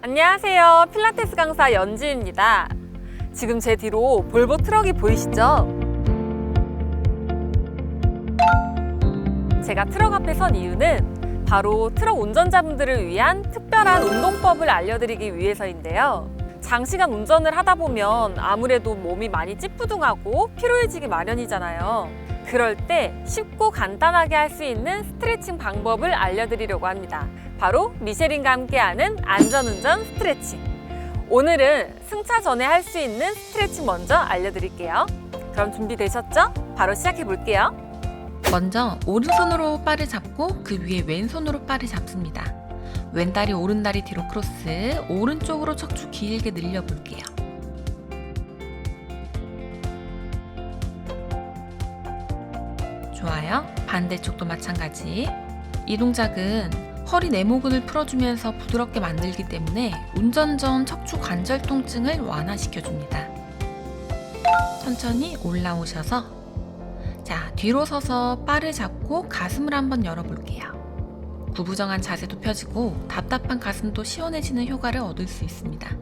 안녕하세요. 필라테스 강사 연지입니다. 지금 제 뒤로 볼보 트럭이 보이시죠? 제가 트럭 앞에 선 이유는 바로 트럭 운전자분들을 위한 특별한 운동법을 알려드리기 위해서인데요. 장시간 운전을 하다 보면 아무래도 몸이 많이 찌뿌둥하고 피로해지기 마련이잖아요. 그럴 때 쉽고 간단하게 할 수 있는 스트레칭 방법을 알려드리려고 합니다. 바로 미쉐린과 함께하는 안전운전 스트레칭. 오늘은 승차 전에 할 수 있는 스트레칭 먼저 알려드릴게요. 그럼 준비되셨죠? 바로 시작해 볼게요. 먼저 오른손으로 바를 잡고 그 위에 왼손으로 바를 잡습니다. 왼다리 오른다리 뒤로 크로스, 오른쪽으로 척추 길게 늘려 볼게요. 좋아요. 반대쪽도 마찬가지. 이 동작은 허리 내모근을 풀어주면서 부드럽게 만들기 때문에 운전 전 척추 관절 통증을 완화시켜 줍니다. 천천히 올라오셔서 자, 뒤로 서서 바를 잡고 가슴을 한번 열어볼게요. 구부정한 자세도 펴지고 답답한 가슴도 시원해지는 효과를 얻을 수 있습니다.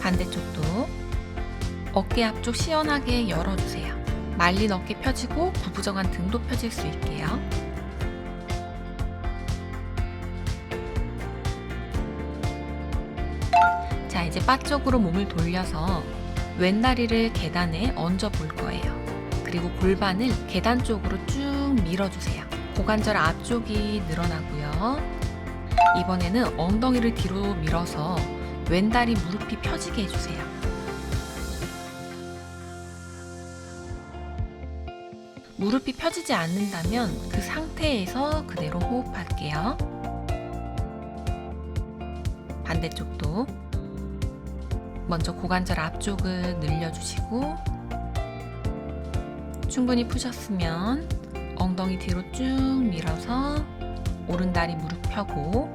반대쪽도 어깨 앞쪽 시원하게 열어주세요. 말린 어깨 펴지고 구부정한 등도 펴질 수 있게요. 자, 이제 바 쪽으로 몸을 돌려서 왼 다리를 계단에 얹어 볼 거예요. 그리고 골반을 계단 쪽으로 쭉 밀어주세요. 고관절 앞쪽이 늘어나고요. 이번에는 엉덩이를 뒤로 밀어서 왼 다리 무릎이 펴지게 해주세요. 무릎이 펴지지 않는다면 그 상태에서 그대로 호흡할게요. 반대쪽도 먼저 고관절 앞쪽을 늘려주시고 충분히 푸셨으면 엉덩이 뒤로 쭉 밀어서 오른다리 무릎 펴고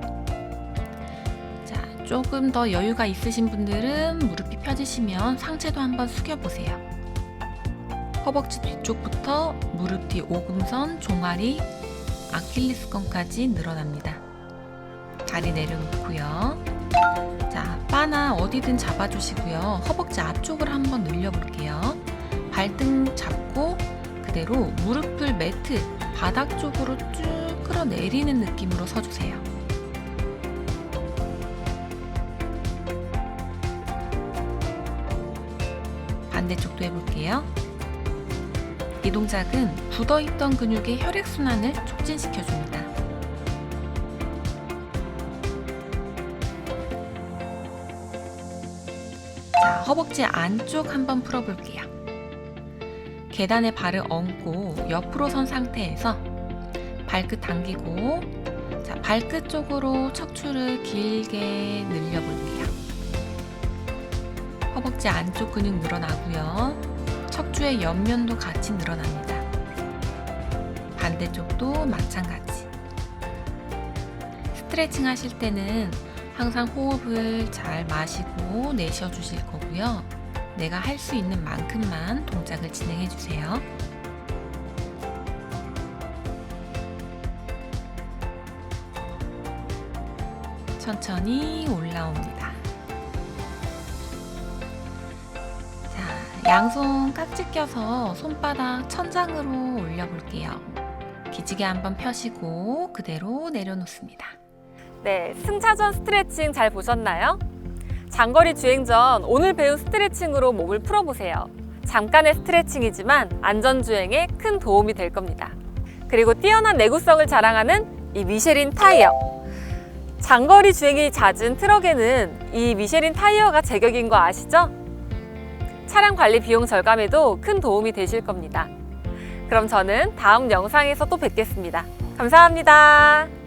자 조금 더 여유가 있으신 분들은 무릎이 펴지시면 상체도 한번 숙여보세요. 허벅지 뒤쪽부터 무릎 뒤 오금선, 종아리, 아킬레스건까지 늘어납니다. 다리 내려놓고요. 자, 바나 어디든 잡아주시고요. 허벅지 앞쪽을 한번 늘려볼게요. 발등 잡고 그대로 무릎을 매트 바닥 쪽으로 쭉 끌어내리는 느낌으로 서주세요. 반대쪽도 해볼게요. 이 동작은 굳어있던 근육의 혈액순환을 촉진시켜줍니다. 자, 허벅지 안쪽 한번 풀어볼게요. 계단에 발을 얹고 옆으로 선 상태에서 발끝 당기고 자, 발끝 쪽으로 척추를 길게 늘려볼게요. 허벅지 안쪽 근육 늘어나고요. 척추의 옆면도 같이 늘어납니다. 반대쪽도 마찬가지. 스트레칭 하실 때는 항상 호흡을 잘 마시고 내쉬어 주실 거고요. 내가 할 수 있는 만큼만 동작을 진행해 주세요. 천천히 올라옵니다. 양손 깍지 껴서 손바닥 천장으로 올려볼게요. 기지개 한번 펴시고 그대로 내려놓습니다. 네, 승차전 스트레칭 잘 보셨나요? 장거리 주행 전 오늘 배운 스트레칭으로 몸을 풀어보세요. 잠깐의 스트레칭이지만 안전주행에 큰 도움이 될 겁니다. 그리고 뛰어난 내구성을 자랑하는 이 미쉐린 타이어. 장거리 주행이 잦은 트럭에는 이 미쉐린 타이어가 제격인 거 아시죠? 차량 관리 비용 절감에도 큰 도움이 되실 겁니다. 그럼 저는 다음 영상에서 또 뵙겠습니다. 감사합니다.